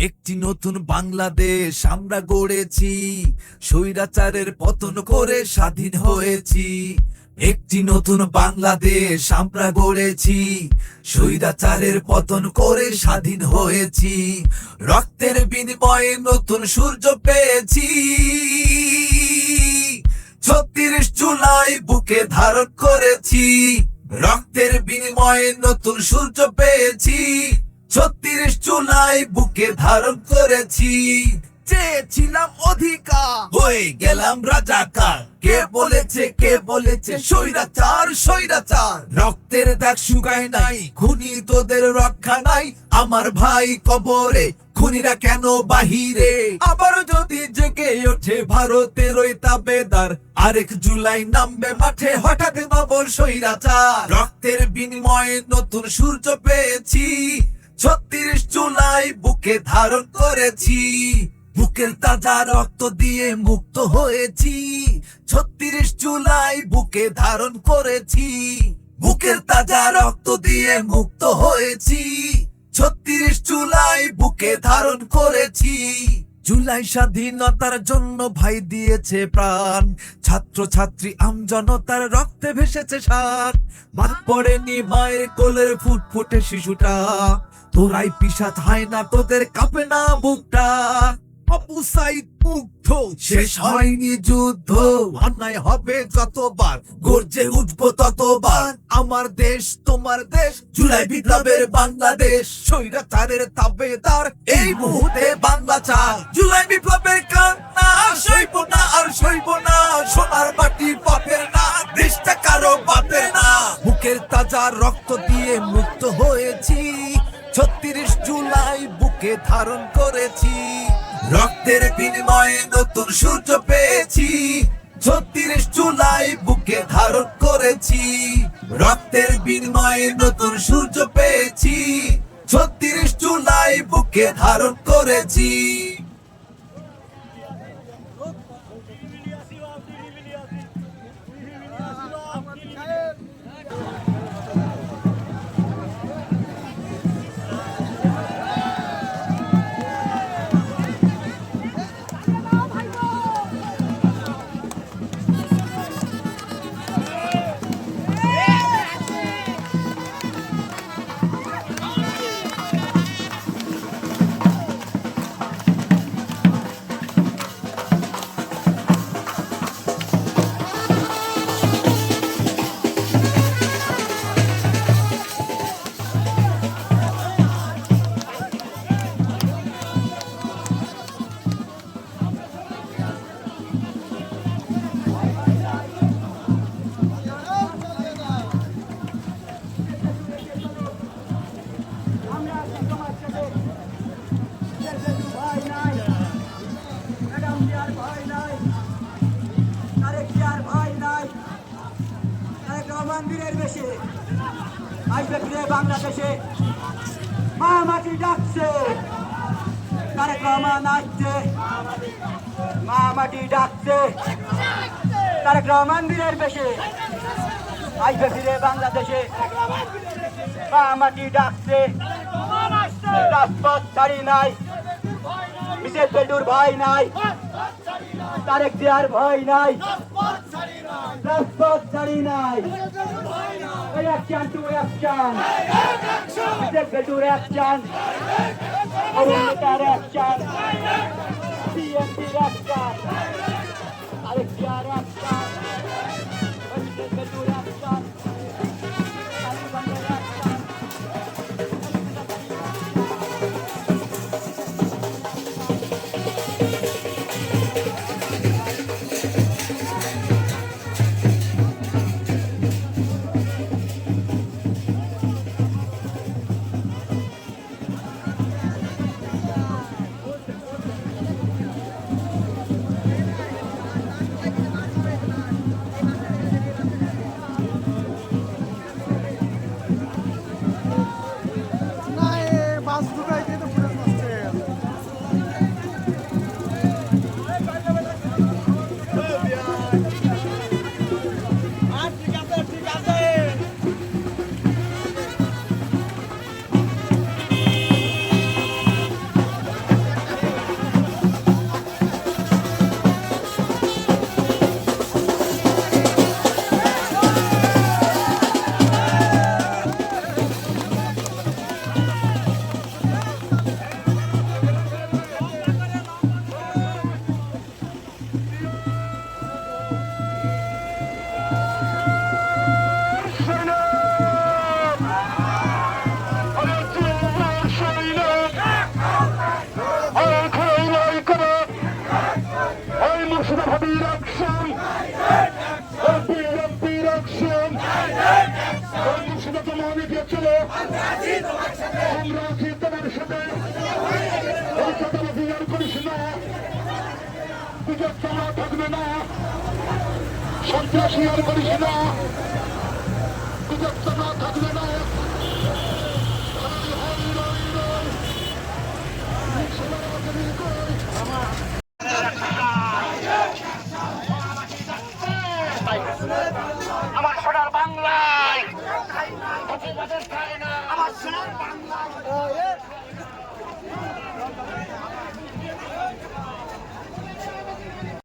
একটি নতুন বাংলাদেশ আমরা গড়েছি। স্বৈরাচারের পতন করে স্বাধীন হয়েছি। একটি নতুন বাংলাদেশ আমরা গড়েছি। স্বৈরাচারের পতন করে স্বাধীন হয়েছি। রক্তের বিনিময়ে নতুন সূর্য পেয়েছি। ছত্রিশ জুলাই বুকে ধারণ করেছি। রক্তের বিনিময়ে নতুন সূর্য পেয়েছি। ছত্রিশ জুলাই বুকে ধারণ করেছি। চেয়েছিলাম অধিকার। হয়ে গেলাম রাজাকার। কে বলেছে কে বলেছে? স্বৈরাচার স্বৈরাচার। রক্তের দাগ শুকায় নাই খুনি তোদের রক্ষা নাই। আমার ভাই কবরে খুনিরা কেন বাহিরে? আবার যদি জেগে ওঠে ভারতের ওই তাবেদার আরেক জুলাই নামবে মাঠে হঠাৎ নবল স্বৈরাচার। রক্তের বিনিময়ে নতুন সূর্য পেয়েছি। ছত্রিশ জুলাই বুকে ধারণ করেছি। বুকের তাজা রক্ত দিয়ে মুক্ত হয়েছি। ছত্রিশ জুলাই বুকে ধারণ করেছি। বুকের তাজা রক্ত দিয়ে মুক্ত হয়েছি। ছত্রিশ জুলাই বুকে ধারণ করেছি। জুলাই স্বাধীনতার জন্য ভাই দিয়েছে প্রাণ। ছাত্র ছাত্রী আমজনতার রক্তে ভেসেছে সার মাত পড়েনি মায়ের কোলের ফুটফুটে শিশুটা। তোরাই পিসাত হয় না, তোদের কাঁপে না বুকটা। অপু সাইদ মুগ্ধ। শেষ হয়নি যুদ্ধ। অন্যায় হবে যতবার, গর্জে ততবার। আমার দেশ, তোমার দেশ, জুলাই বিপ্লবের বাংলাদেশ। স্বৈরাচারের তাবেদার, এই মুহূর্তে বাংলা জুলাই বিপ্লবের কান্না, সইব না আর সইব না। সোনার পাপের না, দেশটা কারও না। বুকের তাজা রক্ত দিয়ে মুক্ত হয়েছি। ছত্রিশ জুলাই বুকে ধারণ করেছি। রক্তের বিনিময়ে নতুন সূর্য পেয়েছি। ছত্রিশ জুলাই বুকে ধারণ করেছি। রক্তের বিনিময়ে নতুন সূর্য পেয়েছি। ছত্রিশ জুলাই বুকে ধারণ করেছি। বীরের বেশে। আসবে ফিরে বাংলাদেশে। মা মাটি ডাকছে। তারেক রহমান আসছে মা মাটি ডাকছে। তারেক রহমান বীরের বেশে। আসবে ফিরে বাংলাদেশে। মা মাটি ডাকছে। রাজপথ ছাড়ি নাই। মিসেস পেটুর ভয় নাই। তারেক জিয়ার ভয় নাই। রাজপথ ছাড়ি নাই। অ্যাকশন টু অ্যাকশন মিসেস পেটুর অ্যাকশন অরুণ নেতার অ্যাকশন সিএমপির অ্যাকশন তারেক জিয়ার অ্যাকশন সন্ত্রাসী আর করিস না। চালা থাকবে না।